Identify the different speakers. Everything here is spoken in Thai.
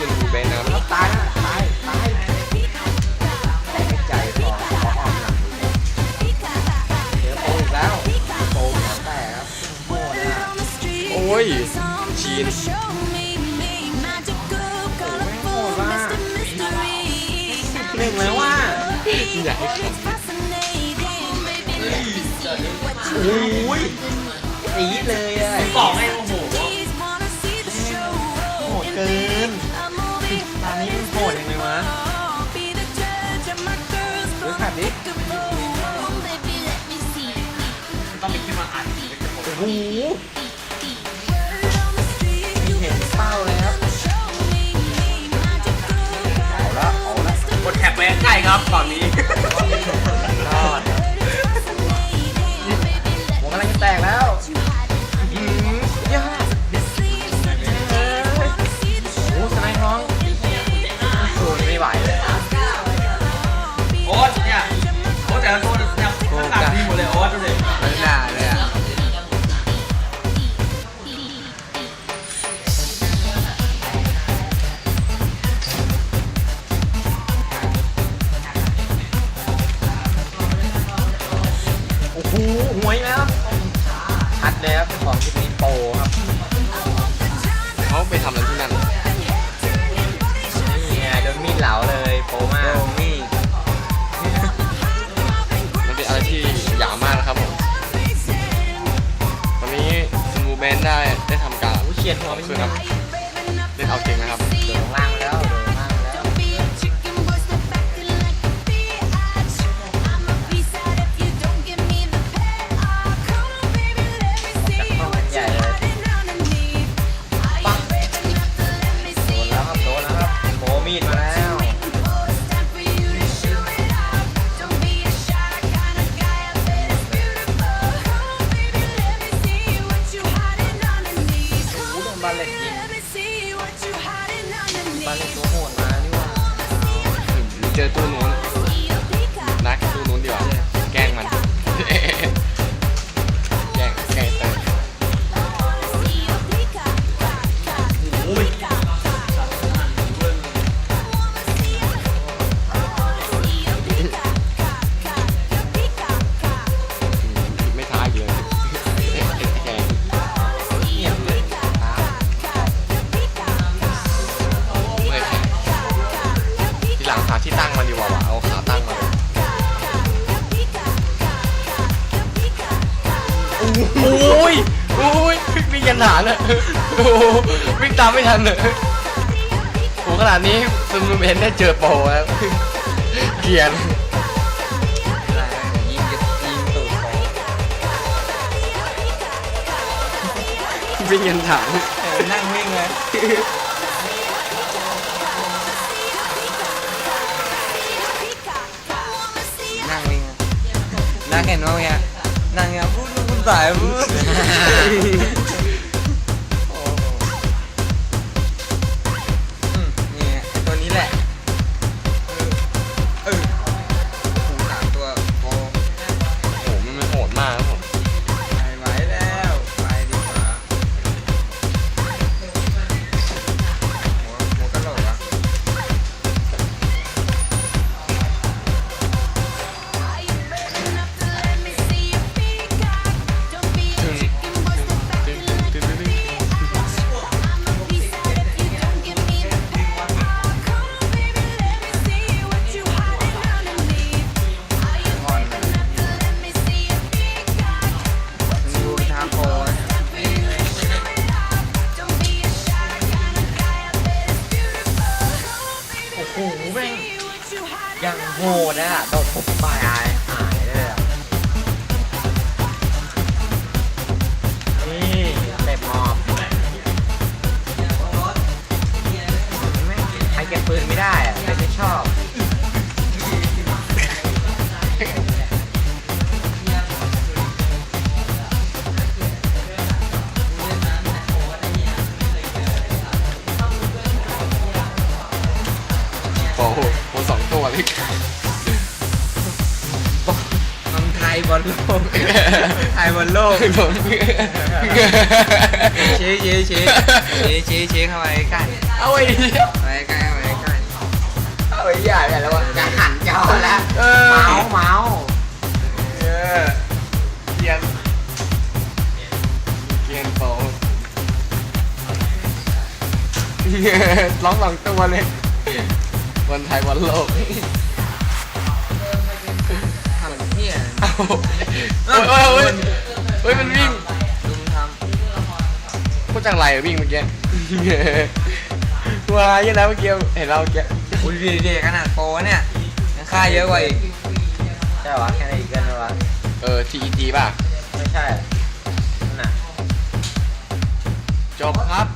Speaker 1: นี่คื
Speaker 2: อซินบูเบนนะครับ
Speaker 1: แล้วตายนะตายตายใจพอพอออมหลังเดี๋ยวโปอีกแล้วโปหัวแตกครับโหดอะ
Speaker 2: โอ้ยชีน
Speaker 1: หนึ่งแล้วว่า
Speaker 2: อยากให้ขับ
Speaker 1: โอ้ยตีเลยอะ
Speaker 3: บอกให้ ห
Speaker 1: มีเห็นเป้าเลยครับเอาละเอาละ
Speaker 3: กดแท็บไปใกล้ครับตอนนี้
Speaker 1: รอดหัวกำลังจะแตกแล้ว ห
Speaker 3: ห
Speaker 1: วยแล้วชัดเลยครับเจ้าของคลิปนี้โปรครับ
Speaker 2: เขาไปทำอะไรที่นั่น
Speaker 1: นี่ไงโดนมีดเหลาเลยโปรมากมีด
Speaker 2: มันเป็นอะไรที่หยามมากนะครับผมวันนี้ซินบูเบนได้ได้ทำการ
Speaker 1: โอ้เฉียดหัวไป
Speaker 2: คื
Speaker 1: ที
Speaker 2: น
Speaker 1: ค
Speaker 2: ค
Speaker 1: รั
Speaker 2: รั
Speaker 1: บ บาเลตตัวโหดมานี่หว่า
Speaker 2: เจอตู้นู้น
Speaker 3: โอ้ย
Speaker 2: โอ้ยวิ่งยันหานอะโอ้โหวิ่งตามไม่ทันเลยโอ้ขนาดนี้ซึมเห็นได้เจอโปรแล้วเกลียน
Speaker 1: ยิงจะยิงตูดโป
Speaker 2: วิ่งยันถาม
Speaker 1: นั่งวิ่งเลยนั่งวิ่งนั่งเห็นว่าไงนั่งเงี้ยพูดพูด สาย โง่นะ
Speaker 2: โดนทุบ
Speaker 1: ไป บอลโลกไทยบอลโลก
Speaker 2: ผม
Speaker 1: ชี้ชี้ชี้ชี้ชี้ชี้เข้าไปใกล้
Speaker 2: เอาไอ้เหี้ย
Speaker 1: ไปใกล้เข้าไปใกล้
Speaker 2: เอาไอ้ใหญ่ไปแล้ววะ
Speaker 1: จะหันจอแล้ว
Speaker 2: เออ
Speaker 1: เมาส์เมาส์
Speaker 2: เออเกียนเกียนโตร้องหลังตัวเลยบอลไทยบอลโลก โอ้ยโอ้ยโอ้ยเฮ้ยมันวิ่ง
Speaker 1: ลุงท
Speaker 2: พูดจังไรอะวิ่งเมื่อกี้ว้ายยังไงเมื่อกี้เห็นเราเมื่อกี้ำ
Speaker 1: อุ้ยดีดีขนาดโปรเนี่ยยังค่าเยอะกว่าอีกใช่วะแค่ไหนอีกกันวะ
Speaker 2: เออ TEG ป่ะ
Speaker 1: ไม่ใช่นั่นน่ะ
Speaker 2: จบครับ